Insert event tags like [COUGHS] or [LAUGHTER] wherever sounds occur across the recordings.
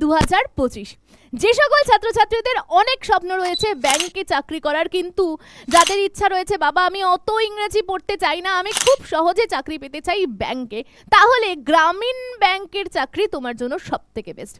দু হাজার পঁচিশ। যে সকল ছাত্রছাত্রীদের অনেক স্বপ্ন রয়েছে ব্যাংকে চাকরি করার, কিন্তু যাদের ইচ্ছা রয়েছে, বাবা, আমি অত ইংরেজি পড়তে চাই না, আমি খুব সহজে চাকরি পেতে চাই ব্যাংকে, তাহলে গ্রামীণ ব্যাংকের চাকরি তোমার জন্য সব থেকে বেস্ট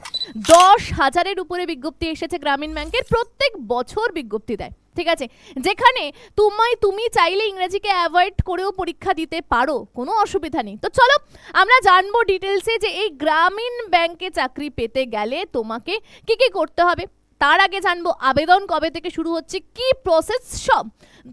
দশ হাজারের উপরে বিজ্ঞপ্তি এসেছে গ্রামীণ ব্যাংকের, প্রত্যেক বছর বিজ্ঞপ্তি দেয়। ঠিক আছে? যেখানে তোমায় তুমি চাইলে ইংরেজিকে অ্যাভয়েড করেও পরীক্ষা দিতে পারো, কোনো অসুবিধা নেই। তো চলো, আমরা জানব ডিটেলসে যে এই গ্রামীণ ব্যাংকে চাকরি পেতে গেলে তোমাকে কি কি করতে হবে। তার আগে জানব আবেদন কবে থেকে শুরু হচ্ছে, কি প্রসেস সব?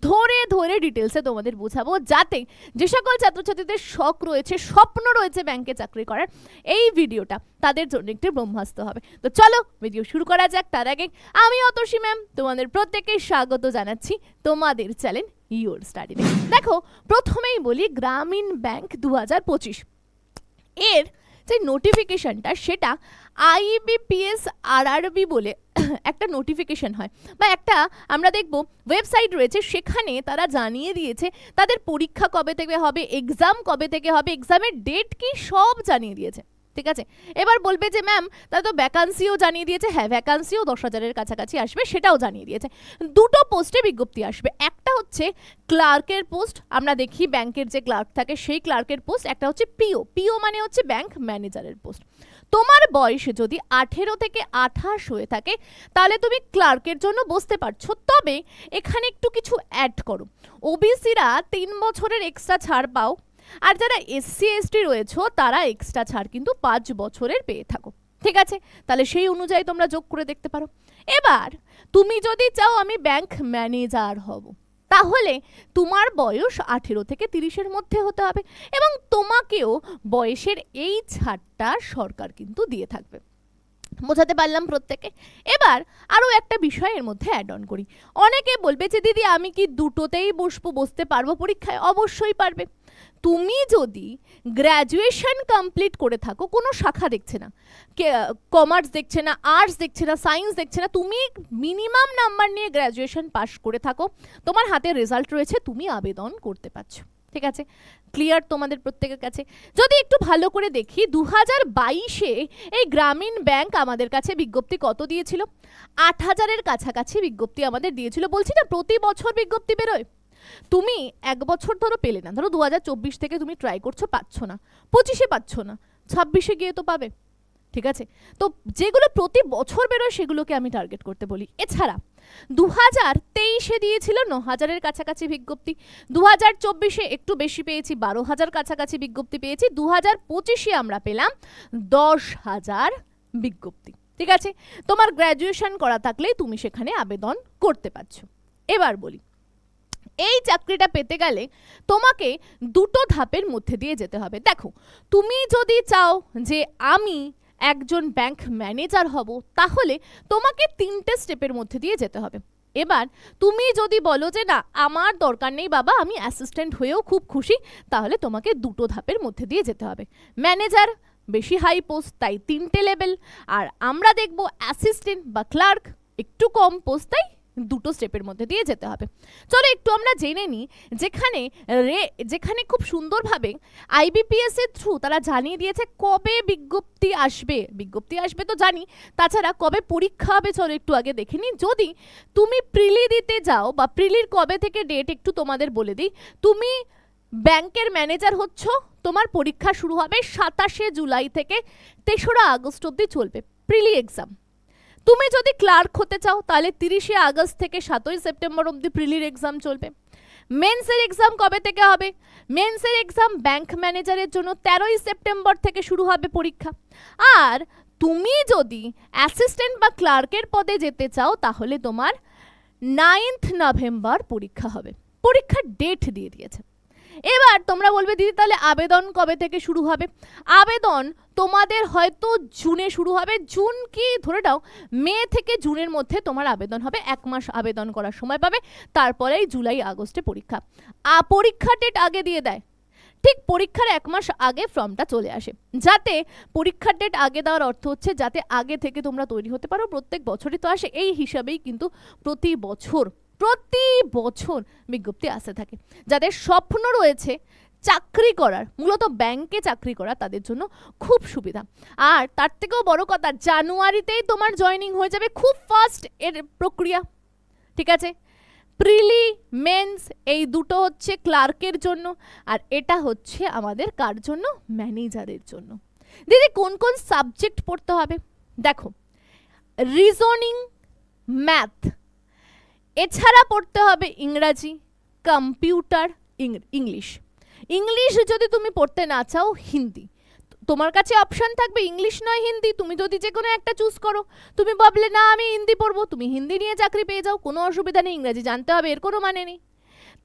ধরে ধরে ডিটেলসে তোমাদের বোঝাবো যাতে যে সকল ছাত্রছাত্রীদের শখ রয়েছে, স্বপ্ন রয়েছে ব্যাংকে চাকরি করার, এই ভিডিওটা তাদের জন্য একটি ব্রহ্মাস্ত্র হবে। তো চলো ভিডিও শুরু করা যাক। তার আগে আমি অতসী ম্যাম তোমাদের প্রত্যেককে স্বাগত জানাচ্ছি তোমাদের চ্যানেল ইউর স্টাডিতে দেখো, প্রথমেই বলি গ্রামীণ ব্যাংক দু হাজার পঁচিশ। এর যে নোটিফিকেশনটা সেটা আইবিপিএস আরআরবি বলে [COUGHS] একটা নোটিফিকেশন হয়। বা একটা আমরা দেখব ওয়েবসাইট রয়েছে, সেখানে তারা জানিয়ে দিয়েছে তাদের পরীক্ষা কবে থেকে হবে এক্সাম কবে থেকে হবে এক্সামের ডেট কি সব জানিয়ে দিয়েছে। ঠিক আছে? এবার বলবে যে, ম্যাম, তারা তো ভ্যাকান্সিও জানিয়ে দিয়েছে। হ্যাঁ ভ্যাকান্সিও দশ হাজারের কাছাকাছি আসবে, সেটাও জানিয়ে দিয়েছে। দুটো পোস্টে বিজ্ঞপ্তি আসবে। একটা হচ্ছে ক্লার্কের পোস্ট আমরা দেখি ব্যাংকের যে ক্লার্ক থাকে, সেই ক্লার্কের পোস্ট একটা হচ্ছে পিও পিও মানে হচ্ছে ব্যাংক ম্যানেজারের পোস্ট তোমার বয়স যদি আঠেরো থেকে আঠাশ হয়ে থাকে, তাহলে তুমি ক্লার্কের জন্য বসতে পারছ। তবে এখানে একটু কিছু অ্যাড করো। ওবিসিরা তিন বছরের এক্সট্রা ছাড় পাও। আর যারা এসসি এসটি রয়েছো, তারা এক্সট্রা ছাড় কিন্তু পাঁচ বছরের পেয়ে থাকো। ঠিক আছে? তাহলে সেই অনুযায়ী তোমরা যোগ করে দেখতে পারো। এবার, তুমি যদি চাও আমি ব্যাংক ম্যানেজার হব, তাহলে তোমার বয়স আঠেরো থেকে তিরিশের মধ্যে হতে হবে এবং তোমাকেও বয়সের এই ছাড়টা সরকার কিন্তু দিয়ে থাকবে। বোঝাতে পারলাম প্রত্যেকে? এবার আরও একটা বিষয়ের মধ্যে অ্যাড অন করি। অনেকে বলবে যে, দিদি, আমি কি দুটোতেই বসবো, বসতে পারব পরীক্ষায়? অবশ্যই পারবে। তুমি যদি গ্র্যাজুয়েশন কমপ্লিট করে থাকো, কোনো শাখা দেখছে না কমার্স দেখছে না আর্টস দেখছে না সায়েন্স দেখছে না, তুমি মিনিমাম নাম্বার নিয়ে গ্র্যাজুয়েশন পাশ করে থাকো, তোমার হাতে রেজাল্ট রয়েছে, তুমি আবেদন করতে পারছ। ঠিক আছে? ক্লিয়ার তোমাদের প্রত্যেকের কাছে? যদি একটু ভালো করে দেখি দু হাজার বাইশে এই গ্রামীণ ব্যাংক আমাদের কাছে বিজ্ঞপ্তি কত দিয়েছিল? আট হাজারের কাছাকাছি বিজ্ঞপ্তি আমাদের দিয়েছিল। বলছি না, প্রতি বছর বিজ্ঞপ্তি বেরোয়? তুমি এক বছর ধরো পেলে না। ধরো দু হাজার চব্বিশ থেকে তুমি ট্রাই করছ, পাচ্ছ না। পঁচিশে পাচ্ছ না। ছাব্বিশে গিয়ে তো পাবে। ঠিক আছে? তো যেগুলো প্রতি বছর বেরোয়, সেগুলোকে আমি টার্গেট করতে বলি। এছাড়া দু হাজার তেইশে দিয়েছিল ন হাজারের কাছাকাছি বিজ্ঞপ্তি। দু হাজার চব্বিশে একটু বেশি পেয়েছি বারো হাজার কাছাকাছি বিজ্ঞপ্তি পেয়েছি। দু হাজার পঁচিশে আমরা পেলাম দশ হাজার বিজ্ঞপ্তি। ঠিক আছে? তোমার গ্র্যাজুয়েশন করা থাকলেই তুমি সেখানে আবেদন করতে পারছ। এবার বলি এই চাকরিটা পেতে গেলে তোমাকে দুটো ধাপের মধ্যে দিয়ে যেতে হবে। দেখো, তুমি যদি চাও যে আমি একজন ব্যাংক ম্যানেজার হব, তাহলে তোমাকে তিনটে স্টেপের মধ্যে দিয়ে যেতে হবে। এবার তুমি যদি বলো যে না, আমার দরকার নেই বাবা, আমি অ্যাসিস্ট্যান্ট হয়েও খুব খুশি, তাহলে তোমাকে দুটো ধাপের মধ্যে দিয়ে যেতে হবে। ম্যানেজার বেশি হাই পোস্ট তাই তিনটে লেভেল আর আমরা দেখব অ্যাসিস্ট্যান্ট বা ক্লার্ক একটু কম পোস্ট তাই দুটো স্টেপের মধ্যে দিয়ে যেতে হবে। চলো একটু আমরা জেনে নিই যেখানে রে, যেখানে খুব সুন্দরভাবে আইবিপিএস এর থ্রু তারা জানিয়ে দিয়েছে কবে বিজ্ঞপ্তি আসবে। বিজ্ঞপ্তি আসবে তো জানি, তাছাড়া কবে পরীক্ষা হবে চলো একটু আগে দেখে নিই। যদি তুমি প্রিলি দিতে যাও বা প্রিলির কবে থেকে ডেট একটু তোমাদের বলে দিই, তুমি ব্যাংকের ম্যানেজার হচ্ছ, তোমার পরীক্ষা শুরু হবে সাতাশে জুলাই থেকে তেসরা আগস্ট অবধি চলবে, প্রিলি এক্সাম তুমি যদি ক্লার্ক হতে চাও, তাহলে তিরিশে আগস্ট থেকে সাতই সেপ্টেম্বর অবধি প্রিলির এক্সাম চলবে। মেন্সের এক্সাম কবে থেকে হবে? মেন্সের এক্সাম ব্যাংক ম্যানেজারের জন্য তেরোই সেপ্টেম্বর থেকে শুরু হবে পরীক্ষা। আর তুমি যদি অ্যাসিস্ট্যান্ট বা ক্লার্কের পদে যেতে চাও, তাহলে তোমার নাইন্থ নভেম্বর পরীক্ষা হবে। পরীক্ষার ডেট দিয়ে দিয়েছে। এবার তোমরা বলবে, দিদি, তাহলে আবেদন কবে থেকে শুরু হবে? আবেদন তোমাদের হয়তো জুনে শুরু হবে। জুন কি? ধরে নাও, মে থেকে জুনের মধ্যে তোমার আবেদন হবে। এক মাস আবেদন করার সময় পাবে। তারপরেই জুলাই, আগস্টে পরীক্ষা। আ পরীক্ষার ডেট আগে দিয়ে দেয়। ঠিক পরীক্ষার এক মাস আগে ফর্মটা চলে আসে। যাতে পরীক্ষার ডেট আগে দেওয়ার অর্থ হচ্ছে, যাতে আগে থেকে তোমরা তৈরি হতে পারো। প্রত্যেক বছরই তো আসে। এই হিসাবেই কিন্তু প্রতি বছর প্রতি বছর বিজ্ঞপ্তি আসতে থাকে। যাদের স্বপ্ন রয়েছে চাকরি করার, মূলত ব্যাংকে চাকরি করা, তাদের জন্য খুব সুবিধা। আর তার থেকেও বড় কথা, জানুয়ারিতেই তোমার জয়েনিং হয়ে যাবে খুব ফাস্ট এর প্রক্রিয়া। ঠিক আছে? প্রিলি, মেন্স, এই দুটো হচ্ছে ক্লার্কের জন্য, আর এটা হচ্ছে আমাদের কার জন্য? ম্যানেজারের জন্য। দিদি, কোন কোন সাবজেক্ট পড়তে হবে? দেখো রিজনিং ম্যাথ এছাড়া পড়তে হবে ইংরাজি, কম্পিউটার ইংলিশ। ইংলিশ যদি তুমি পড়তে না চাও, হিন্দি। তোমার কাছে অপশন থাকবে ইংলিশ নয় হিন্দি। তুমি যদি যে কোনো একটা চুজ করো। তুমি ভাবলে, না, আমি হিন্দি পড়ব। তুমি হিন্দি নিয়ে চাকরি পেয়ে যাও। কোনো অসুবিধা নেই, ইংরাজি জানতে হবে, এর কোনো মানে নেই।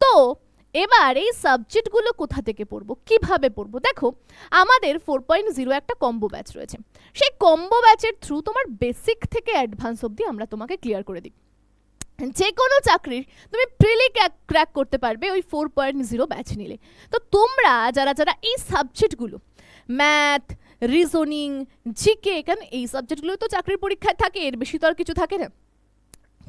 তো এবার এই সাবজেক্টগুলো কোথা থেকে পড়ব? কীভাবে পড়ব? দেখো, আমাদের ফোর পয়েন্ট জিরো একটা কম্বো ব্যাচ রয়েছে। সেই কম্বো ব্যাচের থ্রু তোমার বেসিক থেকে অ্যাডভান্স অবধি আমরা তোমাকে ক্লিয়ার করে দিই। যে কোনো চাকরির তুমি প্রিলি ক্র্যাক ক্র্যাক করতে পারবে ওই ফোর পয়েন্ট জিরো ব্যাচ নিলে। তো তোমরা যারা যারা এই সাবজেক্টগুলো ম্যাথ রিজনিং জিকে কারণ এই সাবজেক্টগুলো তো চাকরির পরীক্ষায় থাকে, এর বেশি তো আর কিছু থাকে না।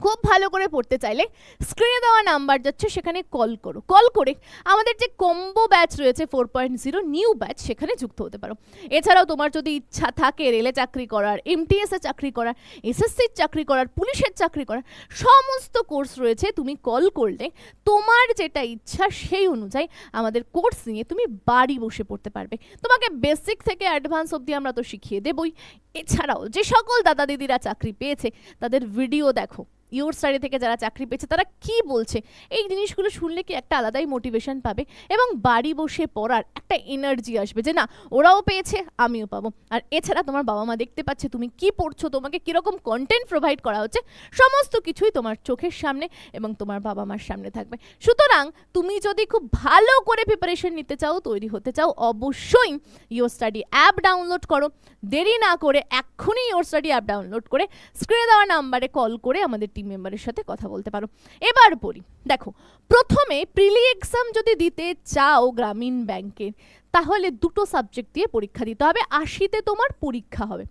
খুব ভালো করে পড়তে চাইলে স্ক্রিনে দেওয়া নাম্বার যাচ্ছে, সেখানে কল করো। কল করে আমাদের যে কম্বো ব্যাচ রয়েছে four point zero new batch সেখানে যুক্ত হতে পারো। এছাড়াও তোমার যদি ইচ্ছা থাকে রেলে চাকরি করার এমটিএসে চাকরি করার এসএসসির চাকরি করার, পুলিশের চাকরি করার, সমস্ত কোর্স রয়েছে, তুমি কল করলে তোমার যেটা ইচ্ছা সেই অনুযায়ী আমাদের কোর্স নিয়ে তুমি বাড়ি বসে পড়তে পারবে। তোমাকে বেসিক থেকে অ্যাডভান্স অবধি আমরা তো শিখিয়ে দেবই। এছাড়াও যে সকল দাদা দিদিরা চাকরি পেয়েছে, তাদের ভিডিও দেখো। ইয়োর স্টাডি থেকে যারা চাকরি পেয়েছে, তারা কি বলছে? এই জিনিসগুলো শুনলে কি একটা আলাদাই মোটিভেশন পাবে? এবং বাড়ি বসে পড়ার একটা এনার্জি আসবে যে না, ওরাও পেয়েছে, আমিও পাবো। আর এছাড়া তোমার বাবা মা দেখতে পাচ্ছে তুমি কি পড়ছো, তোমাকে কীরকম কন্টেন্ট প্রোভাইড করা হচ্ছে, সমস্ত কিছুই তোমার চোখের সামনে এবং তোমার বাবা মার সামনে থাকবে। সুতরাং তুমি যদি খুব ভালো করে প্রিপারেশন নিতে চাও, তৈরি হতে চাও, অবশ্যই ইয়োর স্টাডি অ্যাপ ডাউনলোড করো। দেরি না করে এক্ষুনি ইয়োর স্টাডি অ্যাপ ডাউনলোড করে স্ক্রিনে দেওয়া নাম্বারে কল করে আমাদের টিম মেম্বারের সাথে কথা বলতে পারো। এবার পড়ি দেখো, প্রথমে প্রিলি এক্সাম যদি দিতে চাও গ্রামীণ ব্যাংকের তাহলে দুটো সাবজেক্ট দিয়ে পরীক্ষা দিতে হবে। আশিতে তোমার পরীক্ষা হবে।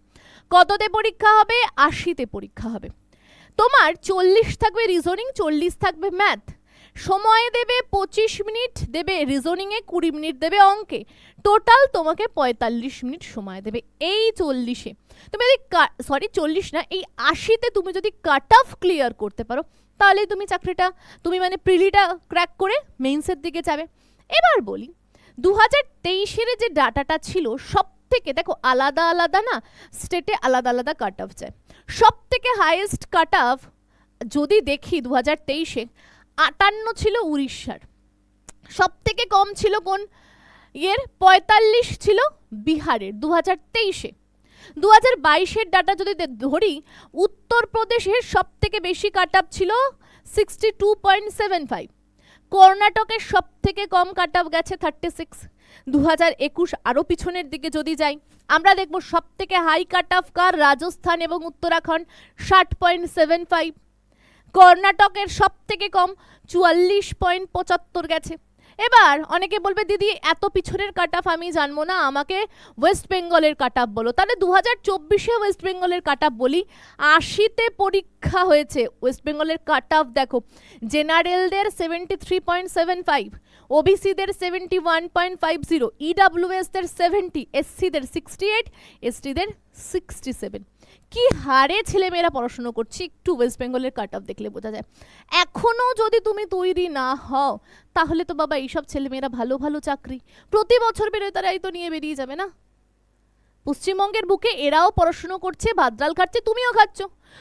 কততে পরীক্ষা হবে? আশিতে পরীক্ষা হবে। তোমার চল্লিশ থাকবে রিজনিং চল্লিশ থাকবে ম্যাথ সময় দেবে পঁচিশ মিনিট, দেবে রিজনিংয়ে কুড়ি মিনিট, দেবে অঙ্কে। টোটাল তোমাকে পঁয়তাল্লিশ মিনিট সময় দেবে, এই চল্লিশে। তুমি যদি সরি চল্লিশ না, এই আশিতে তুমি যদি কাট অফ ক্লিয়ার করতে পারো, তাহলে তুমি চাকরিটা, তুমি মানে প্রিলিটা ক্র্যাক করে মেইনসের দিকে যাবে। এবার বলি দু হাজার তেইশের যে ডাটাটা ছিল সব থেকে দেখো, আলাদা আলাদা না স্টেটে আলাদা আলাদা কাট অফ যায়। সব থেকে হাইয়েস্ট কাট অফ যদি দেখি দু হাজার তেইশে আটান্ন ছিল উড়িষ্যার। সব থেকে কম ছিল কোন ইয়ের? পঁয়তাল্লিশ ছিল বিহারের দু হাজার তেইশে। দু হাজার বাইশের ডাটা যদি ধরি, উত্তরপ্রদেশের সব থেকে বেশি কাট আপ ছিল sixty two point seven five কর্ণাটকের সব থেকে কম কাট আপ গেছে থার্টি সিক্স দু হাজার একুশ আরও পিছনের দিকে যদি যাই, আমরা দেখব সব থেকে হাই কাট অফ কার রাজস্থান এবং উত্তরাখণ্ড, ষাট পয়েন্ট সেভেন ফাইভ কর্ণাটকের সব থেকে কম চুয়াল্লিশ পয়েন্ট পঁচাত্তর গেছে। এবার অনেকে বলবে, দিদি, এত পিছনের কাট অফ আমি জানব না, আমাকে ওয়েস্ট বেঙ্গলের কাট অফ বলো। তাহলে দু হাজার চব্বিশে ওয়েস্ট বেঙ্গলের কাট অফ বলি, আশিতে পরীক্ষা হয়েছে ওয়েস্ট বেঙ্গলের কাট অফ দেখো। জেনারেলদের seventy three point seven five ওবিসিদের seventy one point five zero ইডাব্লিউএসদের seventy এসসিদের সিক্সটি এইট এসটিদের সিক্সটি সেভেন কি হারে ছেলেমেয়েরা পড়াশুনো করছে? একটু ওয়েস্ট বেঙ্গলের কাট অফ দেখলে বোঝা যায়। এখনও যদি তুমি তৈরি না হও, তাহলে তো বাবা এইসব ছেলেমেয়েরা ভালো ভালো চাকরি। প্রতি বছর বেরোয় তারা এই তো নিয়ে বেরিয়ে যাবে না। পশ্চিমবঙ্গের বুকে এরাও পড়াশুনো করছে ভাদ্রাল খাচ্ছে তুমিও খাচ্ছ।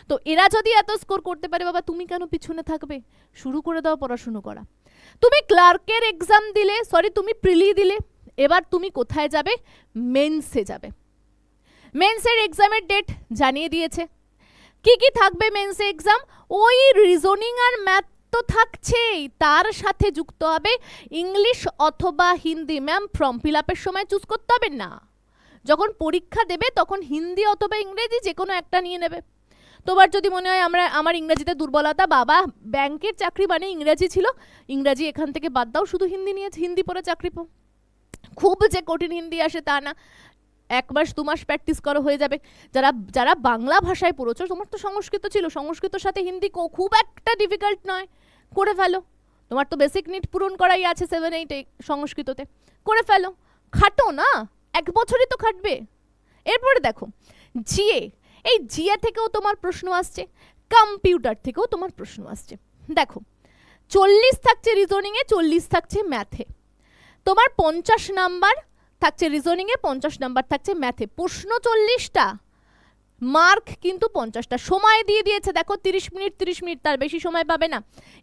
তো এরা যদি এত স্কোর করতে পারে, বাবা, তুমি কেন পিছনে থাকবে? শুরু করে দাও পড়াশুনো করা। তুমি ক্লার্কের এক্সাম দিলে সরি তুমি প্রিলি দিলে, এবার তুমি কোথায় যাবে? মেন্সে যাবে। মেন্সের এক্সামের ডেট জানিয়ে দিয়েছে। কি কি থাকবে মেন্সে এক্সাম ওই রিজনিং আর ম্যাথ তো থাকছেই। তার সাথে যুক্ত হবে ইংলিশ অথবা হিন্দি। ম্যাম ফর্ম ফিল আপের সময় চুজ করতে হবে না। যখন পরীক্ষা দেবে, তখন হিন্দি অথবা ইংরেজি যে কোনো একটা নিয়ে নেবে। তোমার যদি মনে হয় আমরা, আমার ইংরেজিতে দুর্বলতা, বাবা ব্যাংকের চাকরি মানে ইংরেজি ছিল। ইংরাজি এখান থেকে বাদ দাও, শুধু হিন্দি নিয়ে, হিন্দি পরে চাকরি পাও। খুব যে কঠিন হিন্দি আসে তা না। এক মাস, দু মাস প্র্যাকটিস করো, হয়ে যাবে। যারা যারা বাংলা ভাষায় পড়েছো, তোমার তো সংস্কৃত ছিল, সংস্কৃতর সাথে হিন্দি খুব একটা ডিফিকাল্ট নয়। করে ফেলো। তোমার তো বেসিক নিট পূরণ করাই আছে সেভেন এইটে সংস্কৃততে। করে ফেলো। খাটো না? এক বছরই তো খাটবে। এরপরে দেখো জিএ এই জিএ থেকেও তোমার প্রশ্ন আসছে, কম্পিউটার থেকেও তোমার প্রশ্ন আসছে। দেখো, চল্লিশ থাকছে রিজনিংয়ে চল্লিশ থাকছে ম্যাথে তোমার পঞ্চাশ নাম্বার থাকছে রিজনিংয়ে পঞ্চাশ নাম্বার থাকছে ম্যাথে প্রশ্ন চল্লিশটা মার্ক কিন্তু পঞ্চাশটা। সময় দিয়ে দিয়েছে, দেখো, তিরিশ মিনিট তিরিশ মিনিট, তার বেশি সময় পাবে না।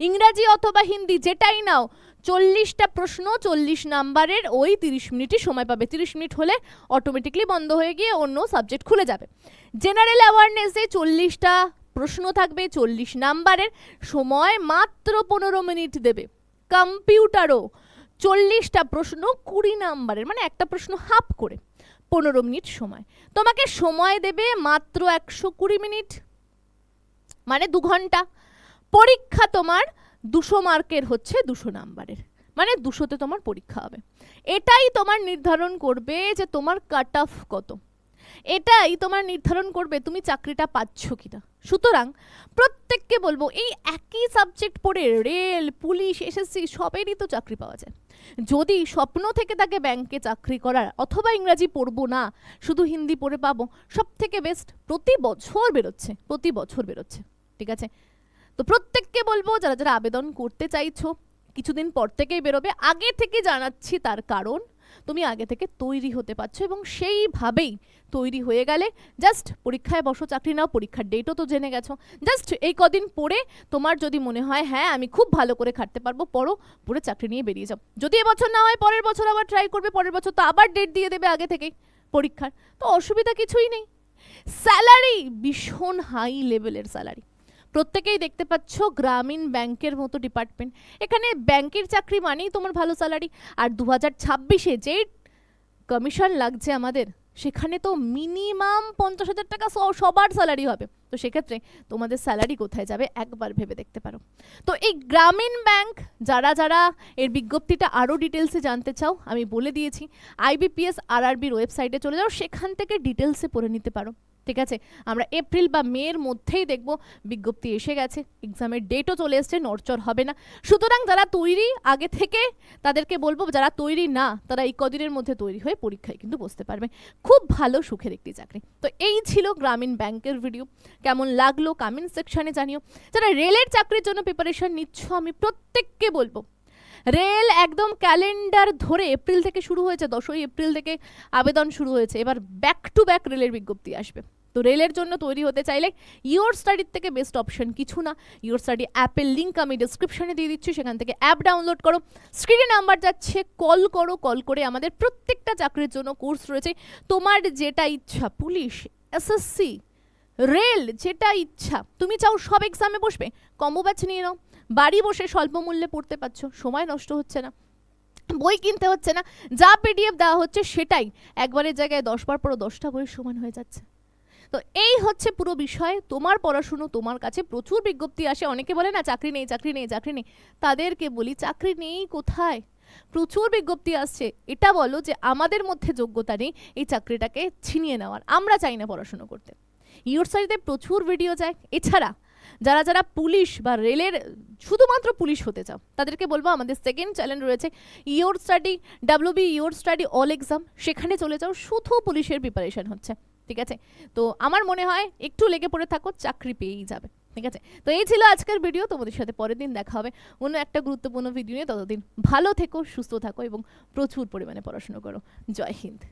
ইংরাজি অথবা হিন্দি, যেটাই নাও চল্লিশটা প্রশ্ন, চল্লিশ নাম্বারের ওই তিরিশ মিনিটই সময় পাবে। তিরিশ মিনিট হলে অটোমেটিকলি বন্ধ হয়ে গিয়ে অন্য সাবজেক্ট খুলে যাবে। জেনারেল অ্যাওয়ারনেসে চল্লিশটা প্রশ্ন থাকবে, চল্লিশ নাম্বারের। সময় মাত্র পনেরো মিনিট দেবে। কম্পিউটারও চল্লিশটা প্রশ্ন কুড়ি নাম্বারের মানে একটা প্রশ্ন হাফ করে। পনেরো মিনিট সময়। তোমাকে সময় দেবে মাত্র একশো কুড়ি মিনিট মানে দু ঘণ্টা। পরীক্ষা তোমার দুশো মার্কের হচ্ছে দুশো নাম্বারের। মানে দুশোতে তোমার পরীক্ষা হবে। এটাই তোমার নির্ধারণ করবে যে তোমার কাট অফ কত। এটাই তোমার নির্ধারণ করবে তুমি চাকরিটা পাচ্ছ কিনা। সুতরাং প্রত্যেককে বলব, এই একই সাবজেক্ট পড়ে রেল, পুলিশ এসএসসি সবেরই তো চাকরি পাওয়া যায়। যদি স্বপ্ন থেকে তাকে ব্যাংকে চাকরি করার অথবা ইংরাজি পড়ব না, শুধু হিন্দি পড়ে পাবো সব থেকে বেস্ট প্রতি বছর বেরোচ্ছে, প্রতি বছর বেরোচ্ছে। ঠিক আছে? তো প্রত্যেককে বলব, যারা যারা আবেদন করতে চাইছো, কিছুদিন পর থেকেই বেরোবে। আগে থেকে জানাচ্ছি তার কারণ, তুমি আগে থেকে তৈরি হতে পারছ এবং সেইভাবেই তৈরি হয়ে গেলে। জাস্ট পরীক্ষায় বসো, চাকরি নাও, পরীক্ষার ডেটও তো জেনে গেছো। জাস্ট এই কদিন পড়ে তোমার যদি মনে হয় হ্যাঁ আমি খুব ভালো করে খাটতে পারব, পড়ো, পড়ে চাকরি নিয়ে বেরিয়ে যাও। যদি এবছর না হয়, পরের বছর আবার ট্রাই করবে, পরের বছর তো আবার ডেট দিয়ে দেবে আগে থেকেই পরীক্ষার। তো অসুবিধা কিছুই নেই। স্যালারি ভীষণ হাই লেভেলের স্যালারি। প্রত্যেকেই দেখতে পাচ্ছ গ্রামীণ ব্যাংকের মতো ডিপার্টমেন্ট এখানে ব্যাংকের চাকরি মানেই তোমার ভালো স্যালারি আর দু হাজার ছাব্বিশে যে কমিশন লাগছে আমাদের, সেখানে তো মিনিমাম পঞ্চাশ হাজার টাকা সবার স্যালারি হবে। তো সেক্ষেত্রে তোমাদের স্যালারি কোথায় যাবে একবার ভেবে দেখতে পারো। তো এই গ্রামীণ ব্যাংক, যারা যারা এর বিজ্ঞপ্তিটা আরও ডিটেলসে জানতে চাও, আমি বলে দিয়েছি আইবিপিএস আরআরবির ওয়েবসাইটে চলে যাও, সেখান থেকে ডিটেলসে পড়ে নিতে পারো। ঠিক আছে? আমরা এপ্রিল বা মের মধ্যেই দেখব। বিজ্ঞপ্তি এসে গেছে। এক্সামের ডেটও চলে এসছে, নড়চড় হবে না। সুতরাং যারা তৈরি আগে থেকে তাদেরকে বলব, যারা তৈরি না, তারা এই কদিনের মধ্যে তৈরি হয়ে পরীক্ষায় কিন্তু বসতে পারবে। খুব ভালো সুখের একটি চাকরি। তো এই ছিল গ্রামীণ ব্যাংকের ভিডিও কেমন লাগল কমেন্ট সেকশনে জানিও। যারা রেলের চাকরির জন্য প্রিপারেশন নিচ্ছ, আমি প্রত্যেককে বলব, রেল একদম ক্যালেন্ডার ধরে এপ্রিল থেকে শুরু হয়েছে, দশই এপ্রিল থেকে আবেদন শুরু হয়েছে। এবার ব্যাক টু ব্যাক রেলের বিজ্ঞপ্তি আসবে। তো রেলের জন্য তৈরি হতে চাইলে ইওর স্টাডির থেকে বেস্ট অপশন কিছু না। ইওর স্টাডি অ্যাপের লিঙ্ক আমি ডিসক্রিপশনে দিয়ে দিচ্ছি, সেখান থেকে অ্যাপ ডাউনলোড করো। স্ক্রিনে নাম্বার যাচ্ছে কল করো কল করে আমাদের প্রত্যেকটা চাকরির জন্য কোর্স রয়েছে। তোমার যেটা ইচ্ছা, পুলিশ এসএসসি রেল যেটা ইচ্ছা, তুমি চাও সব এক্সামে বসবে কম্বো ব্যাচ নিয়ে নাও। বাড়ি বসে স্বল্প মূল্যে পড়তে পারছ, সময় নষ্ট হচ্ছে না। বই কিনতে হচ্ছে না, যা পিডিএফ দেওয়া হচ্ছে সেটাই। একবারের জায়গায় দশবার পরও দশটা বইয়ের সমান হয়ে যাচ্ছে। তো এই হচ্ছে পুরো বিষয়। তোমার পড়াশুনো, তোমার কাছে প্রচুর বিজ্ঞপ্তি আসে। অনেকে বলে, না, চাকরি নেই চাকরি নেই চাকরি নেই। তাদেরকে বলি, চাকরি নেই কোথায়? প্রচুর বিজ্ঞপ্তি আসছে। এটা বলো যে আমাদের মধ্যে যোগ্যতা নেই এই চাকরিটাকে ছিনিয়ে নেওয়ার। আমরা চাই না পড়াশুনো করতে। ইউর সাইডে প্রচুর ভিডিও যায়। এছাড়া যারা যারা পুলিশ বা রেলের শুধুমাত্র পুলিশ হতে চাও, তাদেরকে বলব, আমাদের সেকেন্ড চ্যানেল রয়েছে। Your study WB your study all exam সেখানে চলে যাও। শুধু পুলিশের প্রিপারেশন হচ্ছে। ঠিক আছে? তো আমার মনে হয় একটু লেগে পড়ে থাকো, চাকরি পেয়েই যাবে, ঠিক আছে? তো এই ছিল আজকের ভিডিও তোমাদের সাথে পরের দিন দেখা হবে। অন্য একটা গুরুত্বপূর্ণ ভিডিও নিয়ে, ততদিন ভালো থেকো, সুস্থ থাকো এবং প্রচুর পরিমাণে পড়াশুনো করো। জয় হিন্দ।